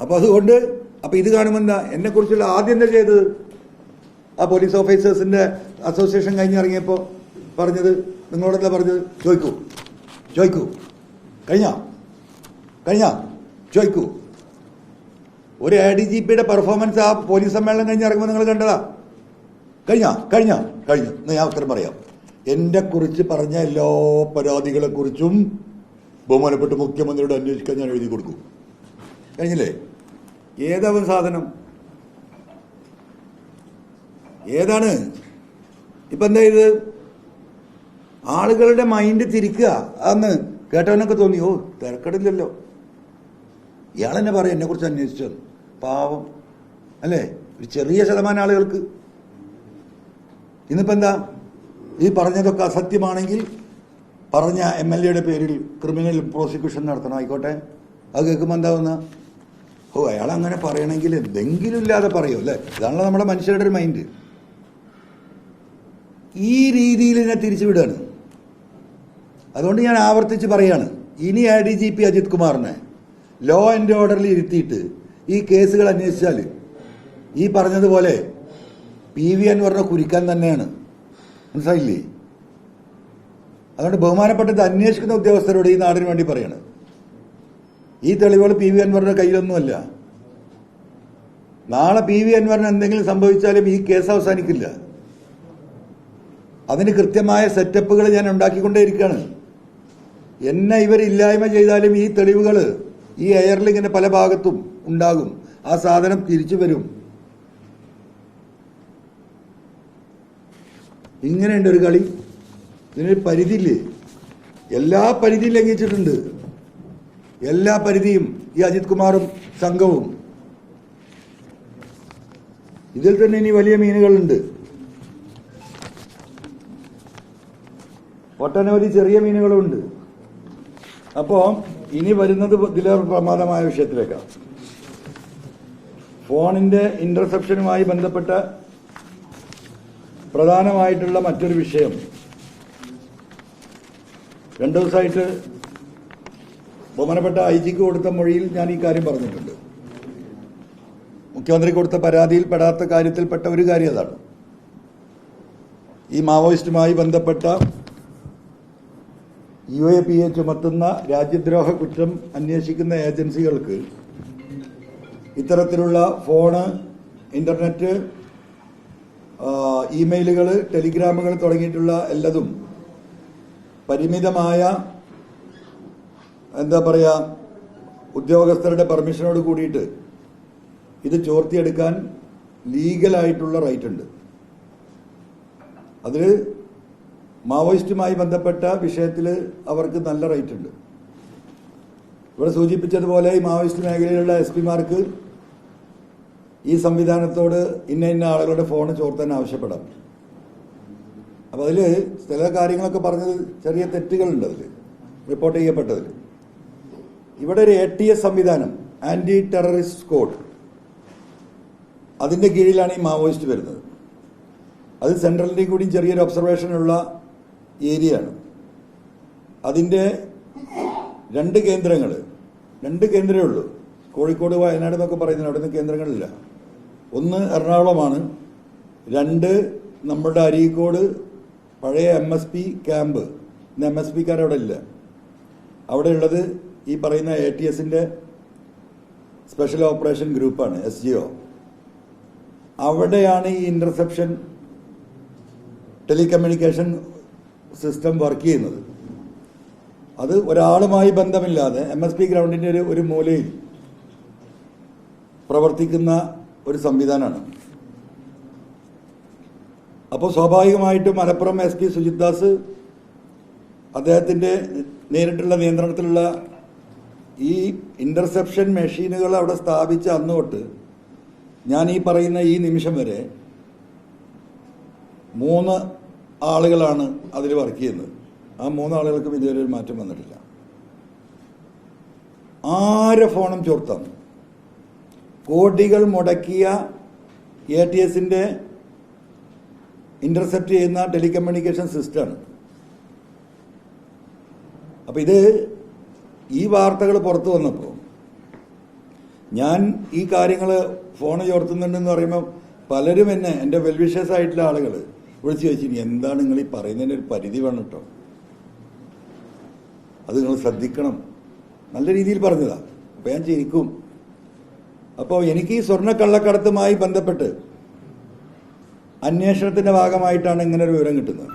അപ്പോൾ അതുകൊണ്ട് അപ്പോൾ ഇത് കാണുമ്പോൾ എന്താ എന്നെക്കുറിച്ചുള്ള ആദ്യം എന്താ ചെയ്തത്? ആ പോലീസ് ഓഫീസേഴ്സിന്റെ അസോസിയേഷൻ കഴിഞ്ഞിറങ്ങിയപ്പോൾ പറഞ്ഞത് നിങ്ങളോടല്ല പറഞ്ഞത്? ചോദിക്കൂ. ചോദിക്കൂ. കഴിഞ്ഞ? കഴിഞ്ഞ? ചോദിക്കൂ. ഒരു എ ഡി ജി പിയുടെ പെർഫോമൻസ് ആ പോലീസ് സമ്മേളനം കഴിഞ്ഞ് ഇറങ്ങുമ്പോൾ നിങ്ങൾ കണ്ടതാ? കഴിഞ്ഞ? കഴിഞ്ഞ? കഴിഞ്ഞു. എന്ന് ഞാൻ ഉത്തരം പറയാം. എന്നെ കുറിച്ച് പറഞ്ഞ എല്ലാ പരാതികളെ കുറിച്ചും ബഹുമാനപ്പെട്ട മുഖ്യമന്ത്രിയോട് അന്വേഷിക്കാൻ ഞാൻ എഴുതി കൊടുക്കും. കഴിഞ്ഞില്ലേ? ഏതാവും സാധനം? ഏതാണ്? ഇപ്പൊ എന്താ ഇത്? ആളുകളുടെ മൈൻഡ് തിരിക്കുക. അന്ന് കേട്ടവനൊക്കെ തോന്നി. ഓ തിരക്കടില്ലല്ലോ. ഇയാൾ പറയും എന്നെ കുറിച്ച് അന്വേഷിച്ചത് പാവം. അല്ലേ? ഒരു ചെറിയ ശതമാനം ആളുകൾക്ക്. ഇന്നിപ്പോ എന്താ? ഈ പറഞ്ഞതൊക്കെ അസത്യമാണെങ്കിൽ പറഞ്ഞ എം എൽ എയുടെ പേരിൽ ക്രിമിനൽ പ്രോസിക്യൂഷൻ നടത്തണം. ആയിക്കോട്ടെ. അത് കേൾക്കുമ്പോൾ എന്താവുന്ന ഓ അയാൾ അങ്ങനെ പറയണമെങ്കിൽ എന്തെങ്കിലും ഇല്ലാതെ പറയൂ അല്ലേ? ഇതാണല്ലോ നമ്മുടെ മനുഷ്യരുടെ ഒരു മൈൻഡ് ഈ രീതിയിൽ ഞാൻ തിരിച്ചുവിടുകയാണ്. അതുകൊണ്ട് ഞാൻ ആവർത്തിച്ച് പറയാണ് ഇനി I D G P Ajith കുമാറിനെ ലോ ആൻഡ് ഓർഡറിൽ ഇരുത്തിയിട്ട് ഈ കേസുകൾ അന്വേഷിച്ചാൽ ഈ പറഞ്ഞതുപോലെ പി വി അൻവറിനെ കുരിക്കാൻ തന്നെയാണ്. മനസ്സിലായില്ലേ? അതുകൊണ്ട് ബഹുമാനപ്പെട്ടത് അന്വേഷിക്കുന്ന ഉദ്യോഗസ്ഥരോട് ഈ നാടിന് വേണ്ടി പറയാണ്. ഈ തെളിവുകൾ പി വി അൻവറിന്റെ കയ്യിലൊന്നുമല്ല. നാളെ പി വി അൻവറിന് എന്തെങ്കിലും സംഭവിച്ചാലും ഈ കേസ് അവസാനിക്കില്ല. അതിന് കൃത്യമായ സെറ്റപ്പുകൾ ഞാൻ ഉണ്ടാക്കിക്കൊണ്ടേയിരിക്കുകയാണ്. എന്നെ ഇവർ ഇല്ലായ്മ ചെയ്താലും ഈ തെളിവുകൾ ഈ എയറിൽ ഇങ്ങനെ പല ഭാഗത്തും ഉണ്ടാകും. ആ സാധനം തിരിച്ചു വരും. ഇങ്ങനെയുണ്ട് ഒരു കളി. ഇതിനൊരു പരിധിയില്ലേ? എല്ലാ പരിധിയും ലംഘിച്ചിട്ടുണ്ട്. എല്ലാ പരിധിയും ഈ അജിത് കുമാറും സംഘവും. ഇതിൽ തന്നെ ഇനി വലിയ മീനുകളുണ്ട്. ഒട്ടനവധി ചെറിയ മീനുകളുണ്ട്. അപ്പോ ഇനി വരുന്നത് ഇതിലേറെ പ്രമാദമായ വിഷയത്തിലേക്കാണ് ഫോണിന്റെ ഇന്റർസെപ്ഷനുമായി ബന്ധപ്പെട്ട പ്രധാനമായിട്ടുള്ള മറ്റൊരു വിഷയം. രണ്ടു ദിവസമായിട്ട് ബഹുമാനപ്പെട്ട ഐ ജിക്ക് കൊടുത്ത മൊഴിയിൽ ഞാൻ ഈ കാര്യം പറഞ്ഞിട്ടുണ്ട്. മുഖ്യമന്ത്രി കൊടുത്ത പരാതിയിൽ പെടാത്ത കാര്യത്തിൽപ്പെട്ട ഒരു കാര്യം അതാണ്. ഈ മാവോയിസ്റ്റുമായി ബന്ധപ്പെട്ട യു എ പി എ ചുമത്തുന്ന രാജ്യദ്രോഹ കുറ്റം അന്വേഷിക്കുന്ന ഏജൻസികൾക്ക് ഇത്തരത്തിലുള്ള ഫോണ് ഇന്റർനെറ്റ് ഇമെയിലുകൾ ടെലിഗ്രാമുകൾ തുടങ്ങിയിട്ടുള്ള എല്ലതും പരിമിതമായ എന്താ പറയുക ഉദ്യോഗസ്ഥരുടെ പെർമിഷനോട് കൂടിയിട്ട് ഇത് ചോർത്തിയെടുക്കാൻ ലീഗലായിട്ടുള്ള റൈറ്റ് ഉണ്ട് അതിൽ മാവോയിസ്റ്റുമായി ബന്ധപ്പെട്ട വിഷയത്തിൽ അവർക്ക് നല്ല റൈറ്റ് ഉണ്ട് ഇവിടെ സൂചിപ്പിച്ചതുപോലെ ഈ മാവോയിസ്റ്റ് മേഖലയിലുള്ള എസ് പിമാർക്ക് ഈ സംവിധാനത്തോട് ഇന്ന ഇന്ന ആളുകളുടെ ഫോൺ ചോർത്താൻ ആവശ്യപ്പെടാം. അപ്പോൾ അതിൽ ചില കാര്യങ്ങളൊക്കെ പറഞ്ഞത് ചെറിയ തെറ്റുകളുണ്ട് അതിൽ റിപ്പോർട്ട് ചെയ്യപ്പെട്ടതിൽ ഇവിടെ ഒരു എ ടി എസ് സംവിധാനം ആന്റി ടെററിസ്റ്റ് സ്ക്വാഡ് അതിന്റെ കീഴിലാണ് ഈ മാവോയിസ്റ്റ് വരുന്നത്. അത് സെൻട്രലിന്റെയും കൂടി ചെറിയൊരു ഒബ്സർവേഷനുള്ള ആണ് അതിന്റെ രണ്ട് കേന്ദ്രങ്ങൾ രണ്ട് കേന്ദ്രമേ ഉള്ളൂ. കോഴിക്കോട് വയനാട് എന്നൊക്കെ പറയുന്നത് അവിടെ നിന്ന് കേന്ദ്രങ്ങളില്ല. ഒന്ന് എറണാകുളമാണ് രണ്ട് നമ്മുടെ അരീക്കോട് പഴയ എം എസ് പി ക്യാമ്പ് ഇന്ന് എം എസ് പിക്കാർ അവിടെ ഇല്ല. അവിടെയുള്ളത് ഈ പറയുന്ന എ ടി എസിന്റെ സ്പെഷ്യൽ ഓപ്പറേഷൻ ഗ്രൂപ്പാണ് എസ് ജി ഒ അവിടെയാണ് ഈ ഇന്റർസെപ്ഷൻ ടെലികമ്മ്യൂണിക്കേഷൻ സിസ്റ്റം വർക്ക് ചെയ്യുന്നത്. അത് ഒരാളുമായി ബന്ധമില്ലാതെ എം എസ് പി ഗ്രൗണ്ടിന്റെ ഒരു ഒരു മൂലയിൽ പ്രവർത്തിക്കുന്ന ഒരു സംവിധാനമാണ്. അപ്പോൾ സ്വാഭാവികമായിട്ടും മലപ്പുറം എസ് പി സുജിത് ദാസ് അദ്ദേഹത്തിന്റെ നേരിട്ടുള്ള നിയന്ത്രണത്തിലുള്ള ഈ ഇന്റർസെപ്ഷൻ മെഷീനുകൾ അവിടെ സ്ഥാപിച്ച അന്ന് തൊട്ട് ഞാൻ ഈ പറയുന്ന ഈ നിമിഷം വരെ മൂന്ന് ആളുകളാണ് അതിൽ വർക്ക് ചെയ്യുന്നത്. ആ മൂന്ന് ആളുകൾക്കും ഇതുവരെ ഒരു മാറ്റം വന്നിട്ടില്ല. ആരെ ഫോണും ചോർത്താം. കോടികൾ മുടക്കിയ എ ടി എസിന്റെ ഇന്റർസെപ്റ്റ് ചെയ്യുന്ന ടെലികമ്മ്യൂണിക്കേഷൻ സിസ്റ്റമാണ് അപ്പൊ ഇത് ഈ വാർത്തകൾ പുറത്തു വന്നപ്പോൾ ഞാൻ ഈ കാര്യങ്ങൾ ഫോൺ ചോർത്തുന്നുണ്ടെന്ന് പറയുമ്പോൾ പലരും എന്നെ എന്റെ വെൽവിഷേഴ്സ് ആയിട്ടുള്ള ആളുകൾ വിളിച്ചു ചോദിച്ചു എന്താണ് നിങ്ങൾ ഈ പറയുന്നതിന്റെ ഒരു പരിധി വേണം കേട്ടോ അത് നിങ്ങൾ ശ്രദ്ധിക്കണം. നല്ല രീതിയിൽ പറഞ്ഞതാ. അപ്പോൾ ഞാൻ ചിരിക്കും. അപ്പോൾ എനിക്ക് ഈ സ്വർണക്കള്ളക്കടത്തുമായി ബന്ധപ്പെട്ട് അന്വേഷണത്തിന്റെ ഭാഗമായിട്ടാണ് ഇങ്ങനെ ഒരു വിവരം കിട്ടുന്നത്.